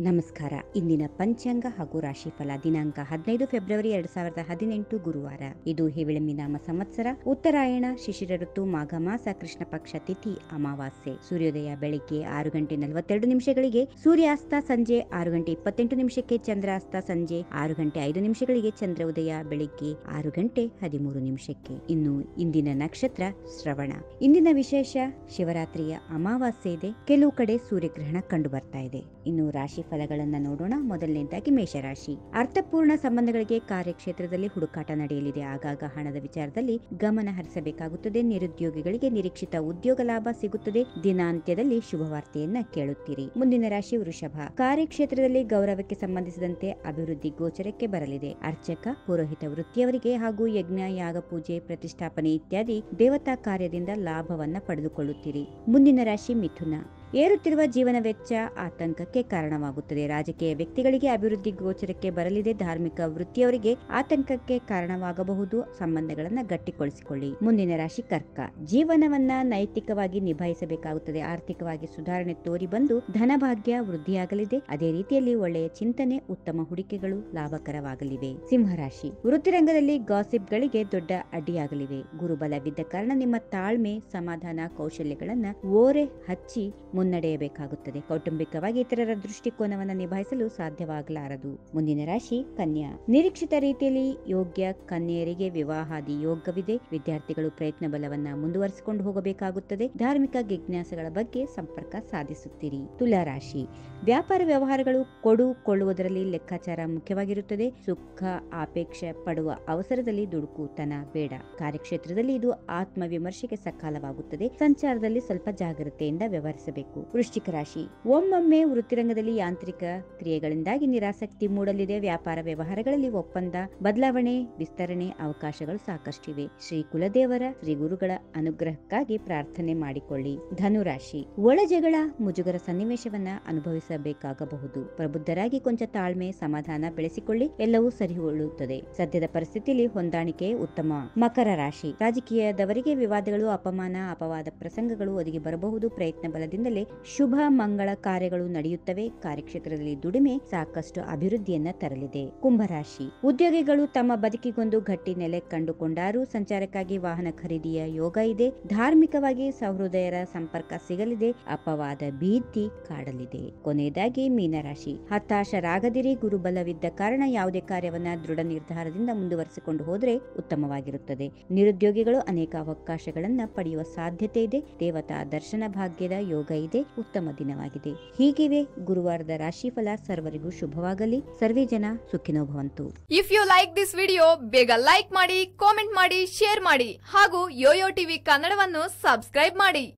ನಮಸ್ಕಾರ. ಇಂದಿನ ಪಂಚಾಂಗ ಹಾಗೂ ರಾಶಿಫಲ ದಿನಾಂಕ ಹದಿನೈದು ಫೆಬ್ರವರಿ ಎರಡ್ ಸಾವಿರದ ಹದಿನೆಂಟು ಗುರುವಾರ. ಇದು ಹಿವಿಳಂಬಿ ನಾಮ ಸಂವತ್ಸರ, ಉತ್ತರಾಯಣ, ಶಿಶಿರ ಋತು, ಮಾಘ ಮಾಸ, ಕೃಷ್ಣ ಪಕ್ಷ ತಿಥಿ, ಅಮಾವಾಸ್ಯೆ. ಸೂರ್ಯೋದಯ ಬೆಳಿಗ್ಗೆ ಆರು ಗಂಟೆ ನಲವತ್ತೆರಡು ನಿಮಿಷಗಳಿಗೆ, ಸೂರ್ಯಾಸ್ತ ಸಂಜೆ ಆರು ಗಂಟೆ ಇಪ್ಪತ್ತೆಂಟು ನಿಮಿಷಕ್ಕೆ, ಚಂದ್ರಾಸ್ತ ಸಂಜೆ ಆರು ಗಂಟೆ ಐದು ನಿಮಿಷಗಳಿಗೆ, ಚಂದ್ರ ಉದಯ ಬೆಳಿಗ್ಗೆ ಆರು ಗಂಟೆ ಹದಿಮೂರು ನಿಮಿಷಕ್ಕೆ. ಇನ್ನು ಇಂದಿನ ನಕ್ಷತ್ರ ಶ್ರವಣ. ಇಂದಿನ ವಿಶೇಷ ಶಿವರಾತ್ರಿಯ ಅಮಾವಾಸ್ಯೆ ಇದೆ. ಕೆಲವು ಕಡೆ ಸೂರ್ಯಗ್ರಹಣ ಕಂಡು ಬರ್ತಾ ಇದೆ. ಇನ್ನು ರಾಶಿ ಫಲಗಳನ್ನ ನೋಡೋಣ. ಮೊದಲನೇದಾಗಿ ಮೇಷರಾಶಿ. ಅರ್ಥಪೂರ್ಣ ಸಂಬಂಧಗಳಿಗೆ ಕಾರ್ಯಕ್ಷೇತ್ರದಲ್ಲಿ ಹುಡುಕಾಟ ನಡೆಯಲಿದೆ. ಆಗಾಗ ಹಣದ ವಿಚಾರದಲ್ಲಿ ಗಮನ ಹರಿಸಬೇಕಾಗುತ್ತದೆ. ನಿರುದ್ಯೋಗಿಗಳಿಗೆ ನಿರೀಕ್ಷಿತ ಉದ್ಯೋಗ ಲಾಭ ಸಿಗುತ್ತದೆ. ದಿನಾಂತ್ಯದಲ್ಲಿ ಶುಭವಾರ್ತೆಯನ್ನ ಕೇಳುತ್ತೀರಿ. ಮುಂದಿನ ರಾಶಿ ವೃಷಭ. ಕಾರ್ಯಕ್ಷೇತ್ರದಲ್ಲಿ ಗೌರವಕ್ಕೆ ಸಂಬಂಧಿಸಿದಂತೆ ಅಭಿವೃದ್ಧಿ ಗೋಚರಕ್ಕೆ ಬರಲಿದೆ. ಅರ್ಚಕ, ಪುರೋಹಿತ ವೃತ್ತಿಯವರಿಗೆ ಹಾಗೂ ಯಜ್ಞ, ಯಾಗ, ಪೂಜೆ, ಪ್ರತಿಷ್ಠಾಪನೆ ಇತ್ಯಾದಿ ದೇವತಾ ಕಾರ್ಯದಿಂದ ಲಾಭವನ್ನ ಪಡೆದುಕೊಳ್ಳುತ್ತೀರಿ. ಮುಂದಿನ ರಾಶಿ ಮಿಥುನ. ಏರುತ್ತಿರುವ ಜೀವನ ವೆಚ್ಚ ಆತಂಕಕ್ಕೆ ಕಾರಣವಾಗುತ್ತದೆ. ರಾಜಕೀಯ ವ್ಯಕ್ತಿಗಳಿಗೆ ಅಭಿವೃದ್ಧಿ ಗೋಚರಕ್ಕೆ ಬರಲಿದೆ. ಧಾರ್ಮಿಕ ವೃತ್ತಿಯವರಿಗೆ ಆತಂಕಕ್ಕೆ ಕಾರಣವಾಗಬಹುದು. ಸಂಬಂಧಗಳನ್ನು ಗಟ್ಟಿಗೊಳಿಸಿಕೊಳ್ಳಿ. ಮುಂದಿನ ರಾಶಿ ಕರ್ಕ. ಜೀವನವನ್ನ ನೈತಿಕವಾಗಿ ನಿಭಾಯಿಸಬೇಕಾಗುತ್ತದೆ. ಆರ್ಥಿಕವಾಗಿ ಸುಧಾರಣೆ ತೋರಿ ಬಂದು ಧನಭಾಗ್ಯ ವೃದ್ಧಿಯಾಗಲಿದೆ. ಅದೇ ರೀತಿಯಲ್ಲಿ ಒಳ್ಳೆಯ ಚಿಂತನೆ, ಉತ್ತಮ ಹೂಡಿಕೆಗಳು ಲಾಭಕರವಾಗಲಿವೆ. ಸಿಂಹರಾಶಿ ವೃತ್ತಿರಂಗದಲ್ಲಿ ಗಾಸಿಪ್ಗಳಿಗೆ ದೊಡ್ಡ ಅಡ್ಡಿಯಾಗಲಿವೆ ಗುರುಬಲವಿದ್ದ ಕಾರಣ ನಿಮ್ಮ ತಾಳ್ಮೆ, ಸಮಾಧಾನ, ಕೌಶಲ್ಯಗಳನ್ನ ಓರೆ ಹಚ್ಚಿ ಮುನ್ನಡೆಯಬೇಕಾಗುತ್ತದೆ. ಕೌಟುಂಬಿಕವಾಗಿ ಇತರರ ದೃಷ್ಟಿಕೋನವನ್ನು ನಿಭಾಯಿಸಲು ಸಾಧ್ಯವಾಗಲಾರದು. ಮುಂದಿನ ರಾಶಿ ಕನ್ಯಾ. ನಿರೀಕ್ಷಿತ ರೀತಿಯಲ್ಲಿ ಯೋಗ್ಯ ಕನ್ಯೆಯರಿಗೆ ವಿವಾಹಾದಿ ಯೋಗವಿದೆ. ವಿದ್ಯಾರ್ಥಿಗಳು ಪ್ರಯತ್ನ ಬಲವನ್ನ ಮುಂದುವರಿಸಿಕೊಂಡು ಹೋಗಬೇಕಾಗುತ್ತದೆ. ಧಾರ್ಮಿಕ ಜಿಜ್ಞಾಸಗಳ ಬಗ್ಗೆ ಸಂಪರ್ಕ ಸಾಧಿಸುತ್ತೀರಿ. ತುಲಾ ರಾಶಿ. ವ್ಯಾಪಾರ ವ್ಯವಹಾರಗಳು ಕೊಡು ಕೊಳ್ಳುವುದರಲ್ಲಿ ಲೆಕ್ಕಾಚಾರ ಮುಖ್ಯವಾಗಿರುತ್ತದೆ. ಸುಖ ಆಪೇಕ್ಷೆ ಪಡುವ ಅವಸರದಲ್ಲಿ ದುಡುಕುತನ ಬೇಡ. ಕಾರ್ಯಕ್ಷೇತ್ರದಲ್ಲಿ ಇದು ಆತ್ಮವಿಮರ್ಶೆಗೆ ಸಕಾಲವಾಗುತ್ತದೆ. ಸಂಚಾರದಲ್ಲಿ ಸ್ವಲ್ಪ ಜಾಗೃತೆಯಿಂದ ವ್ಯವಹರಿಸಬೇಕು. ವೃಶ್ಚಿಕ ರಾಶಿ. ಒಮ್ಮೊಮ್ಮೆ ವೃತ್ತಿರಂಗದಲ್ಲಿ ಯಾಂತ್ರಿಕ ಕ್ರಿಯೆಗಳಿಂದಾಗಿ ನಿರಾಸಕ್ತಿ ಮೂಡಲಿದೆ. ವ್ಯಾಪಾರ ವ್ಯವಹಾರಗಳಲ್ಲಿ ಒಪ್ಪಂದ, ಬದಲಾವಣೆ, ವಿಸ್ತರಣೆ ಅವಕಾಶಗಳು ಸಾಕಷ್ಟಿವೆ. ಶ್ರೀ ಕುಲದೇವರ, ಶ್ರೀ ಗುರುಗಳ ಅನುಗ್ರಹಕ್ಕಾಗಿ ಪ್ರಾರ್ಥನೆ ಮಾಡಿಕೊಳ್ಳಿ. ಧನುರಾಶಿ. ಒಳಜಗಳ ಮುಜುಗರ ಸನ್ನಿವೇಶವನ್ನ ಅನುಭವಿಸಬೇಕಾಗಬಹುದು. ಪ್ರಬುದ್ಧರಾಗಿ ಕೊಂಚ ತಾಳ್ಮೆ, ಸಮಾಧಾನ ಬೆಳೆಸಿಕೊಳ್ಳಿ. ಎಲ್ಲವೂ ಸರಿಹೊಳ್ಳುತ್ತದೆ ಸದ್ಯದ ಪರಿಸ್ಥಿತಿಯಲ್ಲಿ ಹೊಂದಾಣಿಕೆ ಉತ್ತಮ. ಮಕರ ರಾಶಿ. ರಾಜಕೀಯದವರಿಗೆ ವಿವಾದಗಳು, ಅಪಮಾನ, ಅಪವಾದ ಪ್ರಸಂಗಗಳು ಒದಗಿ ಬರಬಹುದು. ಪ್ರಯತ್ನ ಬಲದಿಂದಲೇ ಶುಭ ಮಂಗಳ ಕಾರ್ಯಗಳು ನಡೆಯುತ್ತವೆ. ಕಾರ್ಯಕ್ಷೇತ್ರದಲ್ಲಿ ದುಡಿಮೆ ಸಾಕಷ್ಟು ಅಭಿವೃದ್ಧಿಯನ್ನ ತರಲಿದೆ. ಕುಂಭರಾಶಿ ಉದ್ಯೋಗಿಗಳು ತಮ್ಮ ಬದುಕಿಗೊಂದು ಗಟ್ಟಿ ನೆಲೆ ಕಂಡುಕೊಂಡಾರು ಸಂಚಾರಕ್ಕಾಗಿ ವಾಹನ ಖರೀದಿಯ ಯೋಗ ಇದೆ. ಧಾರ್ಮಿಕವಾಗಿ ಸಹೃದಯರ ಸಂಪರ್ಕ ಸಿಗಲಿದೆ. ಅಪವಾದ ಭೀತಿ ಕಾಡಲಿದೆ. ಕೊನೆಯದಾಗಿ ಮೀನರಾಶಿ ಹತಾಶರಾಗದಿರಿ. ಗುರುಬಲವಿದ್ದ ಕಾರಣ ಯಾವುದೇ ಕಾರ್ಯವನ್ನ ದೃಢ ನಿರ್ಧಾರದಿಂದ ಮುಂದುವರಿಸಿಕೊಂಡು ಹೋದರೆ ಉತ್ತಮವಾಗಿರುತ್ತದೆ. ನಿರುದ್ಯೋಗಿಗಳು ಅನೇಕ ಅವಕಾಶಗಳನ್ನ ಪಡೆಯುವ ಸಾಧ್ಯತೆ ಇದೆ. ದೇವತಾ ದರ್ಶನ ಭಾಗ್ಯದ ಯೋಗ ಇದೆ. ಉತ್ತಮ ದಿನವಾಗಿದೆ. ಹೀಗಿವೆ ಗುರುವಾರದ ರಾಶಿಫಲ ಸರ್ವರಿಗೂ ಶುಭವಾಗಲಿ. ಸರ್ವೇ ಜನ ಸುಖಿನೋ ಭವಂತು. If you like this video ಬೇಗ ಲೈಕ್ ಮಾಡಿ ಕಾಮೆಂಟ್ ಮಾಡಿ ಶೇರ್ ಮಾಡಿ. ಹಾಗೂ ಯೋಯೋ ಟಿವಿ ಕನ್ನಡವನ್ನು ಸಬ್ಸ್ಕ್ರೈಬ್ ಮಾಡಿ.